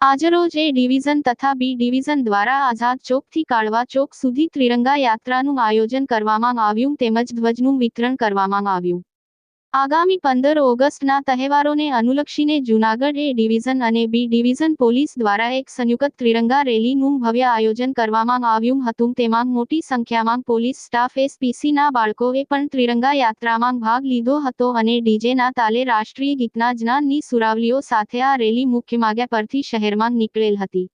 આજરોજ એ ડિવિઝન તથા B division દ્વારા આઝાદ ચોકથી કાળવા ચોક સુધી ત્રિરંગા યાત્રાનું આયોજન કરવામાં આવ્યું, તેમજ ધ્વજનું વિતરણ કરવામાં આવ્યું. આગામી પંદર ઓગસ્ટના તહેવારોને અનુલક્ષીને જૂનાગઢ એ ડિવિઝન અને બી ડિવિઝન પોલીસ દ્વારા એક સંયુક્ત ત્રિરંગા રેલીનું ભવ્ય આયોજન કરવામાં આવ્યું હતું. તેમાં મોટી સંખ્યામાં પોલીસ સ્ટાફ એસપીસીના બાળકોએ પણ ત્રિરંગા યાત્રામાં ભાગ લીધો હતો અને ડીજેના તાલે રાષ્ટ્રીય ગીતના જ્ઞાનની સુરાવલીઓ સાથે આ રેલી મુખ્ય માગ્યા પરથી શહેરમાં નીકળેલ હતી.